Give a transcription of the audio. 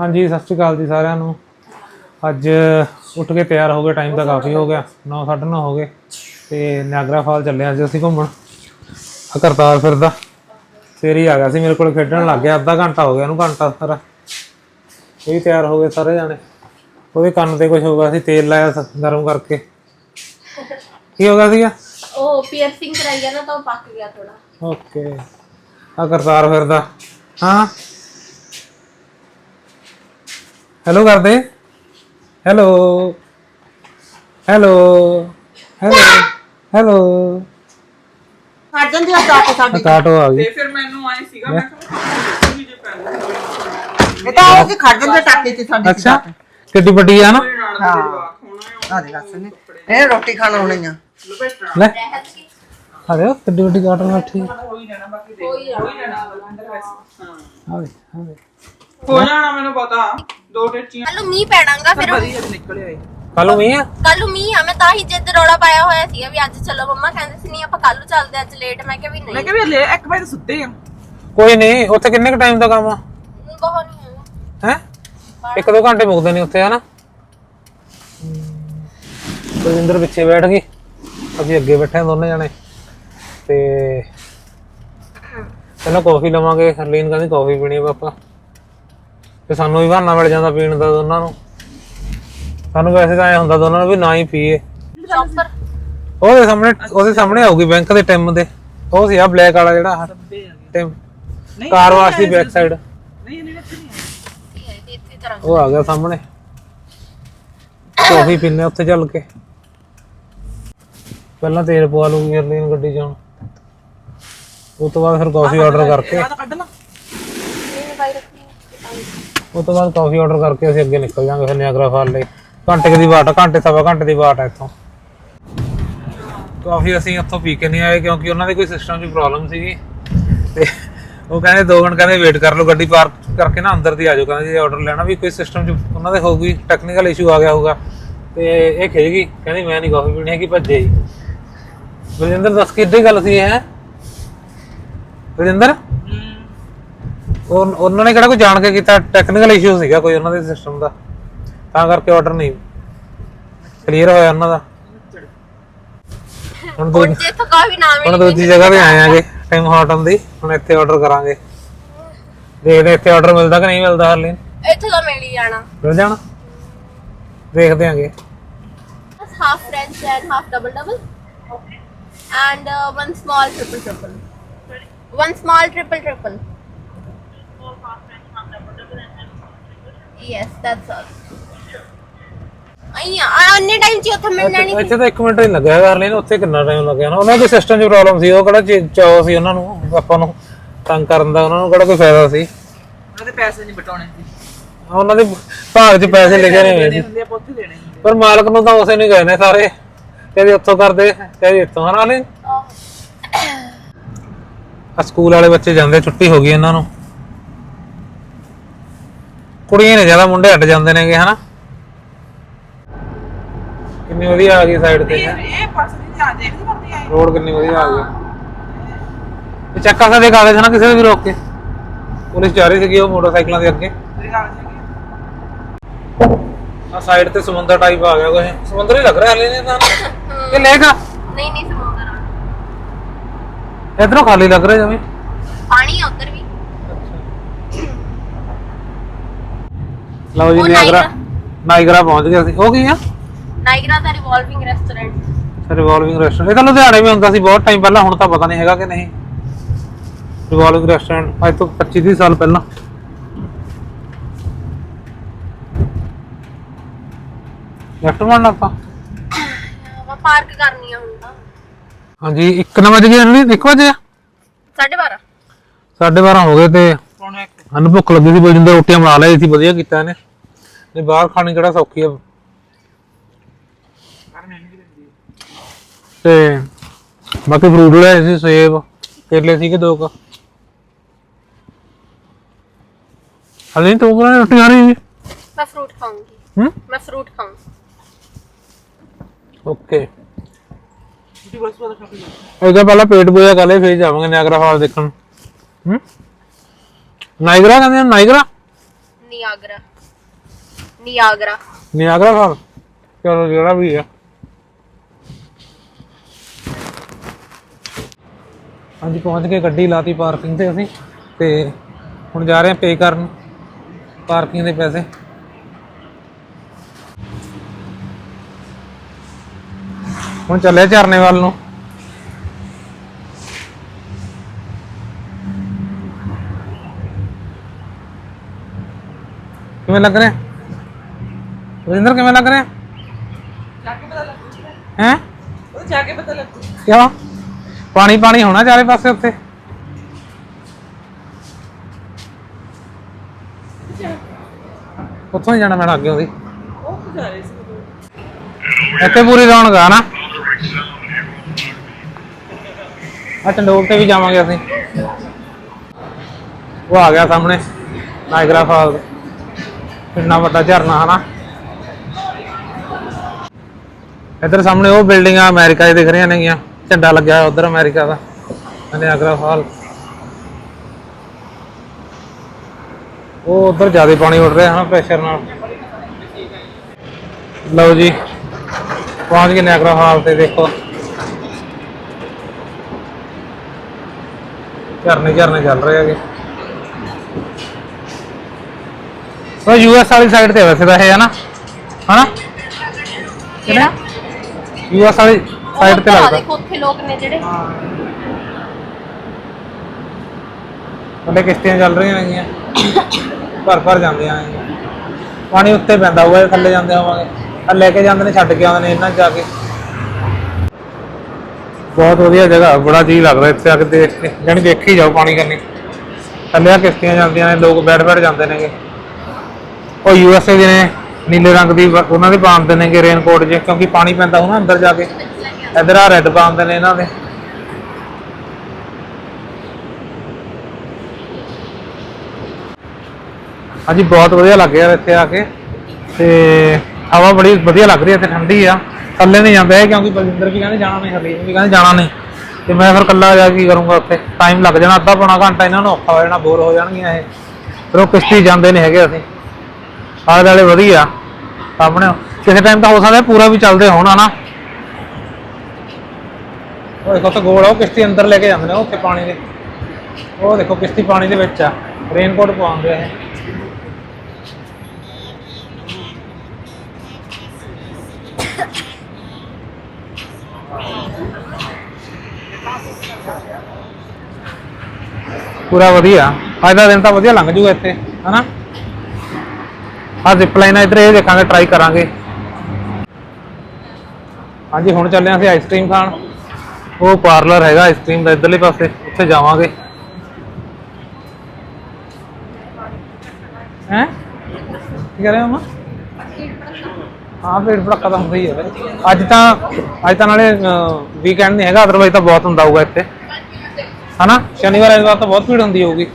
ਹਾਂਜੀ ਸਤਿ ਸ਼੍ਰੀ ਅਕਾਲ ਜੀ ਸਾਰਿਆਂ ਨੂੰ। ਅੱਜ ਉੱਠ ਕੇ ਤਿਆਰ ਹੋ ਗਏ ਟਾਈਮ ਤਾਂ ਕਾਫੀ ਹੋ ਗਿਆ 9:30 ਹੋ ਗਏ ਤੇ ਨਿਆਗਰਾ ਫਾਲ ਚੱਲੇ ਅੱਜ ਅਸੀਂ ਘੁੰਮਣ। ਆ ਕਰਤਾਰ ਫਿਰਦਾ ਫੇਰ ਹੀ ਆ ਗਿਆ ਸੀ ਮੇਰੇ ਕੋਲ ਖੇਡਣ ਲੱਗ ਗਿਆ ਅੱਧਾ ਘੰਟਾ ਹੋ ਗਿਆ ਉਹਨੂੰ ਘੰਟਾ ਸਾਰਾ। ਇਹ ਵੀ ਤਿਆਰ ਹੋ ਗਏ ਸਾਰੇ ਜਾਣੇ। ਉਹਦੇ ਕੰਨ ਤੇ ਕੁਝ ਹੋ ਗਿਆ ਸੀ ਤੇਲ ਲਾਇਆ ਗਰਮ ਕਰਕੇ। ਕੀ ਹੋ ਗਿਆ ਸੀਗਾ? ਉਹ ਪੀਅਰਸਿੰਗ ਕਰਾਈ ਹੈ ਨਾ ਤਾਂ ਪੱਕ ਗਿਆ ਥੋੜਾ ਓਕੇ ਆ ਕਰਤਾਰ ਫਿਰਦਾ ਹਾਂ? ਹੈਲੋ ਕਰਦੇ ਹੈਲੋ ਹੈਲੋ ਹੈਲੋ ਹੈਲੋ ਕੱਢ ਜਾਂਦੀ ਆ ਕੇ ਸਾਡੀ ਕਾਟੋ ਆ ਗਈ। ਤੇ ਫਿਰ ਮੈਨੂੰ ਆਏ ਸੀਗਾ ਮੈਂ ਕਿਹਾ ਵੀ ਜੇ ਪੈਸੇ ਇਹ ਤਾਂ ਉਹ ਕਿ ਖੜ ਜਾਂਦੇ ਟਾਕੇ ਤੇ ਸਾਡੀ ਅੱਛਾ ਕਿੱਡੀ ਵੱਡੀ ਆ ਨਾ। ਦੇ ਆ ਦੇ ਦੱਸ ਨੇ ਇਹ ਰੋਟੀ ਖਾਣ ਆਉਣੀ ਆ। ਲੈ। ਆ ਦੇਖੋ ਕਿੱਡੀ ਵੱਡੀ ਕਾਟੋ ਨਾਲ ਠੀਕ ਹੋਈ ਜਾਣਾ ਬਾਕੀ ਦੇਖ। ਹੋਈ ਜਾਣਾ ਹਾਂ ਵੇ ਹੋ ਜਾਣਾ ਮੈਨੂੰ ਪਤਾ। ਦੋ ਟੇਚੀਆਂ। ਕੱਲ ਨੂੰ ਮੀਂਹ ਪੈਣਾਗਾ ਫਿਰ ਵਧੀਆ ਨਿਕਲ ਆਏ ਕੱਲ ਨੂੰ ਮੀਂਹ ਆ? ਕੱਲ ਨੂੰ ਮੀਂਹ ਆ ਮੈਂ ਤਾਂ ਹੀ ਜਿੱਦ ਰੌਲਾ ਪਾਇਆ ਹੋਇਆ ਸੀਗਾ ਵੀ ਅੱਜ ਚੱਲੋ ਮੰਮਾ ਕਹਿੰਦੇ ਸੀ ਨਹੀਂ ਆਪਾਂ ਕੱਲ ਨੂੰ ਚੱਲਦੇ ਅੱਜ ਲੇਟ ਮੈਂ ਕਿਹਾ ਵੀ ਮੈਂ ਨਹੀਂ। ਕਿਹਾ ਵੀ ਲੈ ਇੱਕ ਵਜੇ ਤਾਂ ਸੁੱਤੇ ਆ। ਕੋਈ ਨਹੀਂ ਉੱਥੇ ਕਿੰਨੇ ਕ ਟਾਈਮ ਦਾ ਕੰਮ ਆ? ਬਹੁਤ ਨਹੀਂ ਹੋਇਆ ਹੈ? ਇੱਕ ਦੋ ਘੰਟੇ ਮੁੱਕਦੇ ਨਹੀਂ ਉੱਥੇ ਹਨਾ? ਕੁਲਵਿੰਦਰ ਪਿੱਛੇ ਬੈਠ ਗਈ। ਅਸੀਂ ਅੱਗੇ ਬੈਠੇ ਹਾਂ ਦੋਨੇ ਜਣੇ। ਤੇ ਪਹਿਲਾਂ ਕੌਫੀ ਲਵਾਂਗੇ। ਹਰਲੀਨ ਕਹਿੰਦੀ ਕੌਫੀ ਪੀਣੀ ਆ ਪਾਪਾ। ਤੇ ਸਾਨੂੰ ਵੀ ਬਹਾਨਾ ਮਿਲ ਜਾਂਦਾ ਪੀਣ ਦਾ ਦੋਨਾਂ ਨੂੰ। ਸਾਨੂੰ ਵੈਸੇ ਤਾਂ ਐ ਹੁੰਦਾ ਦੋਨਾਂ ਨੂੰ ਵੀ ਨਾ ਹੀ ਪੀਏ। ਸ਼ੌਪਰ ਉਹਦੇ ਸਾਹਮਣੇ ਉਹਦੇ ਸਾਹਮਣੇ ਆਊਗੀ ਬੈਂਕ ਦੇ ਟਿਮ ਦੇ। ਉਹ ਸੀ ਆ ਬਲੈਕ ਵਾਲਾ ਜਿਹੜਾ ਟਿਮ। ਨਹੀਂ, ਕਾਰ ਵਾਸ਼ ਦੀ ਬੈਕ ਸਾਈਡ ਨਹੀਂ ਨਹੀਂ ਇੱਥੇ ਨਹੀਂ ਇਹ ਇਸੇ ਤਰ੍ਹਾਂ ਉਹ ਆ ਗਿਆ ਸਾਹਮਣੇ। ਕੌਫੀ ਪੀਨੇ ਉੱਥੇ ਚੱਲ ਕੇ। ਪਹਿਲਾਂ ਤੇਲ ਪਵਾ ਲੂਗੀ ਹਰਲੀਨ ਗੱਡੀ ਚ ਹੁਣ। ਉਸ ਤੋਂ ਬਾਅਦ ਫਿਰ ਕਾਫੀ ਆਰਡਰ ਕਰਕੇ। ਆ ਤਾਂ ਕੱਢ ਲਾ। ਉਸ ਤੋਂ ਬਾਅਦ ਕਾਫੀ ਆਰਡਰ ਕਰਕੇ ਅਸੀਂ ਅੱਗੇ ਨਿਕਲ ਜਾਾਂਗੇ ਫਿਰ ਨਿਆਗਰਾ ਫਾਲ ਲਈ। ਘੰਟੇ ਕੁ ਦੀ ਬਾਟ ਆ ਘੰਟੇ, ਸਵਾ ਘੰਟੇ ਦੀ ਵਾਟ ਹੈ ਇੱਥੋਂ। ਕਾਫੀ ਅਸੀਂ ਇੱਥੋਂ ਪੀ ਕੇ ਨਹੀਂ ਆਏ ਕਿਉਂਕਿ ਉਹਨਾਂ ਦੇ ਕੋਈ ਸਿਸਟਮ 'ਚ ਪ੍ਰੋਬਲਮ ਸੀਗੀ। ਤੇ ਉਹ ਕਹਿੰਦੇ ਦੋ ਘੰਟੇ ਕਹਿੰਦੇ ਵੇਟ ਕਰ ਲਓ, ਗੱਡੀ ਪਾਰਕ ਕਰਕੇ ਨਾ ਅੰਦਰ ਦੀ ਆ ਜਾਓ। ਕਹਿੰਦੇ ਜੇ ਆਰਡਰ ਲੈਣਾ ਵੀ ਕੋਈ ਸਿਸਟਮ 'ਚ ਉਹਨਾਂ ਦੇ ਹੋਊਗੀ ਟੈਕਨੀਕਲ ਇਸ਼ੂ ਆ ਗਿਆ ਹੋਊਗਾ। ਤੇ ਇਹ ਖੇਜ ਗਈ। ਕਹਿੰਦੀ ਮੈਂ ਨਹੀਂ ਕਾਫੀ ਪੀਣੀ ਹੈਗੀ, ਭੱਜੇ ਜੀ ਬਲਜਿੰਦਰ ਦੱਸ ਕਿੱਡੀ ਗੱਲ ਸੀ ਇਹ? ਬਲਜਿੰਦਰ ਉਹ ਉਹਨਾਂ ਨੇ ਕਿਹੜਾ ਕੋਈ ਜਾਣ ਕੇ ਕੀਤਾ? ਟੈਕਨੀਕਲ ਇਸ਼ੂ ਸੀਗਾ ਕੋਈ ਉਹਨਾਂ ਦੇ ਸਿਸਟਮ ਦਾ। ਤਾਂ ਕਰਕੇ ਆਰਡਰ ਨਹੀਂ। ਕਲੀਅਰ ਹੋਇਆ ਉਹਨਾਂ ਦਾ। ਹੁਣ ਦੂ- ਹੁਣ ਜੇ ਇੱਥੋਂ ਕਾਫੀ ਨਾ ਹੁਣ ਮਿਲੀ ਦੂਜੀ ਜਗ੍ਹਾ ਤੇ ਆਏ ਆਂਗੇ। ਟਾਈਮ ਹਾਟਨ ਦੀ। ਹੁਣ ਇੱਥੇ ਆਰਡਰ ਕਰਾਂਗੇ। ਦੇਖਦੇ ਇੱਥੇ ਆਰਡਰ ਮਿਲਦਾ ਕਿ ਨਹੀਂ ਮਿਲਦਾ ਹਰਲੀਨ। ਇੱਥੋਂ ਤਾਂ ਮਿਲ ਹੀ ਜਾਣਾ। ਮਿਲ ਜਾਣਾ? ਦੇਖਦੇ ਆਂਗੇ। Half french and half double double and one small triple triple one small triple triple yes that's all ਆਈਆ ਅੰਨੇ ਟਾਈਮ ਚ ਉੱਥੇ ਮਿਲਣਾ ਨਹੀਂ ਇੱਥੇ ਤਾਂ 1 ਮਿੰਟ ਨਹੀਂ ਲੱਗਿਆ ਹਰਲੀਨ ਉੱਥੇ ਕਿੰਨਾ ਟਾਈਮ ਲੱਗਿਆ ਨਾ? ਉਹਨਾਂ ਦੇ ਸਿਸਟਮ 'ਚ ਪ੍ਰੋਬਲਮ ਸੀ ਉਹ ਕਿਹੜਾ ਚ- ਚਾਅ ਸੀ ਉਹਨਾਂ ਨੂੰ ਆਪਾਂ ਨੂੰ ਤੰਗ ਕਰਨ ਦਾ ਉਹਨਾਂ ਨੂੰ ਕਿਹੜਾ ਕੋਈ ਫਾਇਦਾ ਸੀ? ਉਹਨਾਂ ਦੇ ਪੈਸੇ ਨਹੀਂ ਬਟਾਉਣੇ ਸੀ। ਉਹਨਾਂ ਦੇ ਭਾਗ 'ਚ ਪੈਸੇ ਲਿਖੇ ਨਹੀਂ ਹੋਏ ਸੀ। ਹੁੰਦੇ ਆਪਾਂ ਉੱਥੇ ਦੇਣੇ ਸੀ ਪਰ ਮਾਲਕ ਨੂੰ ਤਾਂ ਉਸੇ ਨਹੀਂ ਗਏ ਨੇ ਸਾਰੇ ਉੱਥੋਂ ਕਰਦੇ ਇੱਥੋਂ ਹਨਾ ਆ ਸਕੂਲ ਵਾਲੇ ਬੱਚੇ ਜਾਂਦੇ ਛੁੱਟੀ ਹੋ ਗਈ ਇਹਨਾਂ ਨੂੰ। ਕੁੜੀਆਂ ਨੇ ਜ਼ਿਆਦਾ ਮੁੰਡੇ ਹਟ ਜਾਂਦੇ ਨੇਗੇ ਹਨਾ? ਕਿੰਨੀ ਵਧੀਆ ਆ ਗਈ ਸਾਈਡ ਤੇ। ਇਹ ਇਹ ਪਾਸੇ ਦੀ ਆ ਦੇਖਦੀ ਕਰਦੀ ਆਏ ਰੋਡ ਕਿੰਨੀ ਵਧੀਆ ਆ ਗਈ। ਇਹ ਚੈੱਕ ਸਕਦੇ ਕਾਗਜ਼ ਹਨਾ ਕਿਸੇ ਦੇ ਵੀ ਰੋਕ ਕੇ? ਪੁਲਿਸ ਜਾ ਰਹੀ ਸੀਗੀ ਉਹ ਮੋਟਰਸਾਈਕਲਾਂ ਦੇ ਅੱਗੇ। ਤੇਰੀ ਗੱਲ ਸਹੀ ਆ ਸਾਈਡ ਤੇ ਸਮੁੰਦਰ ਟਾਈਪ ਆ ਗਿਆ ਕੁਝ ਸਮੁੰਦਰ ਹੀ ਲੱਗ ਰਿਹਾ ਹਲੇ ਨਹੀਂ ਤਾਂ। ਇਹ ਆ ਨਹੀਂ ਨਹੀਂ ਸਮੁੰਦਰ ਆ। ਇਧਰੋਂ ਖਾਲੀ ਲੱਗ ਰਿਹਾ ਜਮੀ। ਪਾਣੀ ਆ ਉੱਧਰ ਵੀ। ਲਓ ਜੀ ਉਹ ਨਾਇਗਰਾ ਨਾਇਗਰਾ। ਪਹੁੰਚ ਗਏ ਅਸੀਂ। ਉਹ ਕੀ ਆ? ਨਾਇਗਰਾ ਦਾ ਰਿਵੋਲਵਿੰਗ ਰੈਸਟੋਰੈਂਟ ਰਿਵੋਲਵਿੰਗ ਰੈਸਟੋਰੈਂਟ ਇਹ ਤਾਂ ਲੁਧਿਆਣੇ ਵੀ ਹੁੰਦਾ ਸੀ ਬਹੁਤ ਟਾਈਮ ਪਹਿਲਾਂ ਹੁਣ ਤਾਂ ਪਤਾ ਨਹੀਂ ਹੈਗਾ ਕਿ ਨਹੀਂ। ਰਿਵੋਲਵਿੰਗ ਰੈਸਟੋਰੈਂਟ ਅੱਜ ਤੋਂ 25 30 ਸਾਲ ਪਹਿਲਾਂ। ਲੈਫਟ ਮਾਰਨਾ ਆਪਾਂ? ਮੈਂ ਪਾਰਕ ਕਰਨੀ ਆ ਹੁਣ ਤਾਂ। ਹਾਂਜੀ 1 ਵਜੇ ਗਏ ਨਹੀਂ 1 ਵਜੇ 12:30 12:30 ਹੋ ਗਏ ਤੇ ਕੌਣ ਹੈ ਸਾਨੂੰ ਭੁੱਖ ਲੱਗੀ ਸੀ ਬਲਜਿੰਦਰ ਰੋਟੀਆਂ ਬਣਾ ਲਈ ਸੀ ਵਧੀਆ ਕੀਤਾ ਇਹਨੇ। ਨਹੀਂ ਬਾਹਰ ਖਾਣੀ ਕਿਹੜਾ ਸੌਖੀ ਆ। ਤੇ ਬਾਕੀ ਫਰੂਟ ਲਏ ਸੀ ਸੇਬ ਕੇਲੇ ਸੀਗੇ ਦੋ ਕੁ। ਹਲੇ ਨਹੀਂ ਤੂੰ ਕਿਹੜਾ ਰੋਟੀ ਖਾ ਰਹੀ ਸੀ? ਮੈਂ ਫਰੂਟ ਖਾਊਂਗੀ। ਹੂੰ? ਮੈਂ ਫਰੂਟ ਖਾਊਂਗੀ। ਓਕੇ। ਇਹਦਾ ਪਹਿਲਾਂ ਪੇਟ ਪੂਜਾ ਕਰ ਲਈ ਫਿਰ ਜਾਵਾਂਗੇ ਨਾਇਗਰਾ ਫਾਲ ਦੇਖਣ। ਹੂੰ? ਨਾਇਗਰਾ ਕਹਿੰਦੇ ਆ Niagara? Niagara. Niagara. Niagara fall ਚਲੋ ਜਿਹੜਾ ਵੀ ਆ। ਹਾਂਜੀ ਪਹੁੰਚ ਕੇ ਗੱਡੀ ਲਾਤੀ ਪਾਰਕਿੰਗ ਤੇ ਅਸੀਂ ਤੇ ਹੁਣ ਜਾ ਰਹੇ ਹਾਂ ਪੇ ਕਰਨ ਪਾਰਕਿੰਗ ਦੇ ਪੈਸੇ। ਹੁਣ ਚੱਲੇ ਝਰਨੇ ਵੱਲ ਨੂੰ। ਕਿਵੇਂ ਲੱਗ ਰਿਹਾ? ਰਵਿੰਦਰ ਕਿਵੇਂ ਲੱਗ ਰਿਹਾ? ਹੈ? ਉਹ ਜਾ ਕੇ ਪਤਾ ਲੱਗੂ ਕਿਉਂ? ਪਾਣੀ ਪਾਣੀ ਹੋਣਾ ਚਾਰੇ ਪਾਸੇ ਉੱਥੇ? ਉੱਥੋਂ ਹੀ ਜਾਣਾ ਮੈਡਮ ਅੱਗੇ ਉਹਦੀ ਉਹ ਜਾ ਰਹੇ ਸੀ ਇੱਥੇ ਪੂਰੀ ਰੌਣਕ ਆ ਨਾ। ਆ ਟੰਡੋਲ ਤੇ ਵੀ ਜਾਵਾਂਗੇ ਅਸੀਂ। ਉਹ ਆ ਗਿਆ ਸਾਹਮਣੇ ਨਾਇਗਰਾ ਫਾਲ ਇੰਨਾ ਵੱਡਾ ਝਰਨਾ, ਹਨਾ? ਇੱਧਰ ਸਾਹਮਣੇ ਉਹ ਬਿਲਡਿੰਗਾਂ ਅਮਰੀਕਾ 'ਚ ਦਿਖ ਰਹੀਆਂ ਨੇਗੀਆਂ। ਝੰਡਾ ਲੱਗਿਆ ਉਧਰ ਅਮਰੀਕਾ ਦਾ। ਨਿਆਗਰਾ ਫਾਲ ਉਹ ਉਧਰ ਜ਼ਿਆਦਾ ਪਾਣੀ ਉੱਡ ਰਿਹਾ, ਹਨਾ ਪ੍ਰੈਸ਼ਰ ਨਾਲ। ਲਓ ਜੀ, ਪਹੁੰਚ ਗਏ ਨਿਆਗਰਾ ਫਾਲ ਤੇ, ਦੇਖੋ। ਝਰਨੇ ਝਰਨੇ ਚੱਲ ਰਹੇ ਹੈਗੇ। ਉਹ ਯੂਐਸ ਵਾਲੀ ਸਾਈਡ ਤੇ ਆ ਵੈਸੇ ਤਾਂ ਇਹ ਹੈ ਨਾ ਹਨਾ? ਕਿਹੜਾ? ਯੂਐਸ ਵਾਲੀ ਸਾਈਡ ਤੇ ਲੱਗਦਾ। ਦੇਖੋ ਉੱਥੇ ਲੋਕ ਨੇ ਜਿਹੜੇ। ਥੱਲੇ ਕਿਸ਼ਤੀਆਂ ਚੱਲ ਰਹੀਆਂ ਹੈਗੀਆਂ। ਭਰ ਭਰ ਜਾਂਦੀਆਂ ਹੈਗੀਆਂ। ਪਾਣੀ ਉੱਤੇ ਪੈਂਦਾ ਹੋਊਗਾ ਥੱਲੇ ਜਾਂਦੇ ਹੋਵਾਂਗੇ। ਆ ਲੈ ਕੇ ਜਾਂਦੇ ਨੇ ਛੱਡ ਕੇ ਆਉਂਦੇ ਨੇ ਇਹਨਾਂ ਜਾ ਕੇ। ਬਹੁਤ ਵਧੀਆ ਜਗ੍ਹਾ ਬੜਾ ਜੀ ਲੱਗਦਾ ਇੱਥੇ ਆ ਕੇ ਦੇਖ ਕੇ। ਜਾਣੀ ਦੇਖੀ ਜਾਓ ਪਾਣੀ ਕੰਨੀ। ਥੱਲੇ ਆ ਕਿਸ਼ਤੀਆਂ ਜਾਂਦੀਆਂ ਨੇ ਲੋਕ ਬੈਠ ਬੈਠ ਜਾਂਦੇ ਨੇਗੇ। ਉਹ ਯੂਐਸਏ ਦੇ ਨੇ, ਨੀਲੇ ਰੰਗ ਦੀ ਵ- ਉਹਨਾਂ ਦੇ ਪਾਉਂਦੇ ਨੇਗੇ ਰੇਨਕੋਟ ਜੇ ਕਿਉਂਕਿ ਪਾਣੀ ਪੈਂਦਾ ਹੋਣਾ ਅੰਦਰ ਜਾ ਕੇ। ਇਧਰ ਆ ਰੈੱਡ ਪਾਉਂਦੇ ਨੇ ਇਹਨਾਂ ਦੇ। ਹਾਂਜੀ, ਬਹੁਤ ਵਧੀਆ ਲੱਗ ਰਿਹਾ ਇੱਥੇ ਆ ਕੇ। ਤੇ ਹਵਾ ਬੜੀ ਵਧੀਆ ਲੱਗ ਰਹੀ ਹੈ ਤੇ ਠੰਡੀ ਆ। ਥੱਲੇ ਨਹੀਂ ਜਾਂਦਾ ਇਹ, ਕਿਉਂਕਿ ਬਲਜਿੰਦਰ ਵੀ ਕਹਿੰਦੇ ਜਾਣਾ ਨਹੀਂ, ਹਰਲੀਨ ਵੀ ਕਹਿੰਦੇ ਜਾਣਾ ਨਹੀਂ। ਤੇ ਮੈਂ ਫਿਰ ਇਕੱਲਾ ਜਾ ਕੇ ਕੀ ਕਰੂੰਗਾ ਉੱਥੇ? ਟਾਈਮ ਲੱਗ ਜਾਣਾ, ਅੱਧਾ ਪੌਣਾ ਘੰਟਾ ਇਹਨਾਂ ਨੂੰ ਔਖਾ ਹੋ ਜਾਣਾ ਬੋਰ ਹੋ ਜਾਣਗੀਆਂ ਇਹ। ਫਿਰ ਉਹ ਕਿਸ਼ਤੀ ਜਾਂਦੇ ਨਹੀਂ ਹੈਗੇ ਅਸੀਂ। ਆਲੇ ਦੁਆਲੇ ਵਧੀਆ, ਸਾਹਮਣੇ। ਕਿਸੇ ਟਾਈਮ ਤਾਂ ਹੋ ਸਕਦਾ ਪੂਰਾ ਵੀ ਚੱਲਦੇ ਹੋਣ, ਹਨਾ? ਉਹ ਦੇਖੋ, ਤਾਂ ਗੋਲ ਆ, ਉਹ ਕਿਸ਼ਤੀ ਅੰਦਰ ਲੈ ਕੇ ਜਾਂਦੇ ਨੇ ਉੱਥੇ ਪਾਣੀ ਦੇ। ਉਹ ਦੇਖੋ, ਕਿਸ਼ਤੀ ਪਾਣੀ ਦੇ ਵਿੱਚ ਆ ਰੇਨਕੋਟ ਪਾਉਂਦੇ ਆ ਪੂਰਾ ਵਧੀਆ, ਅੱਜ ਦਾ ਦਿਨ ਤਾਂ ਵਧੀਆ ਲੰਘ ਜੂਗਾ ਇੱਥੇ, ਹਨਾ? ਆ ਜ਼ਿਪ ਲਾਈਨ ਇੱਧਰ ਇਹ ਦੇਖਾਂਗੇ ਟਰਾਈ ਕਰਾਂਗੇ। ਹਾਂਜੀ, ਹੁਣ ਚੱਲੇ ਹਾਂ ਅਸੀਂ ਆਈਸਕ੍ਰੀਮ ਖਾਣ। ਉਹ ਪਾਰਲਰ ਹੈਗਾ ਆਈਸਕ੍ਰੀਮ ਦਾ, ਇੱਧਰਲੇ ਪਾਸੇ, ਉੱਥੇ ਜਾਵਾਂਗੇ। ਹੈ? ਕੀ ਕਰ ਰਹੇ ਹੋ ਮਾ ਹਾਂ, ਪੇਟ ਭੜਕਾ ਤਾਂ ਹੁੰਦਾ ਹੀ ਹੈ ਅੱਜ ਤਾਂ ਅੱਜ ਤਾਂ ਨਾਲੇ ਵੀਕਐਂਡ ਨਹੀਂ ਹੈਗਾ ਅਦਰਵਾਈਜ਼ ਤਾਂ ਬਹੁਤ ਹੁੰਦਾ ਹੋਊਗਾ ਇੱਥੇ। ਹਨਾ? ਸ਼ਨੀਵਾਰ, ਐਤਵਾਰ ਤਾਂ ਬਹੁਤ ਭੀੜ ਹੁੰਦੀ ਹੋਊਗੀ।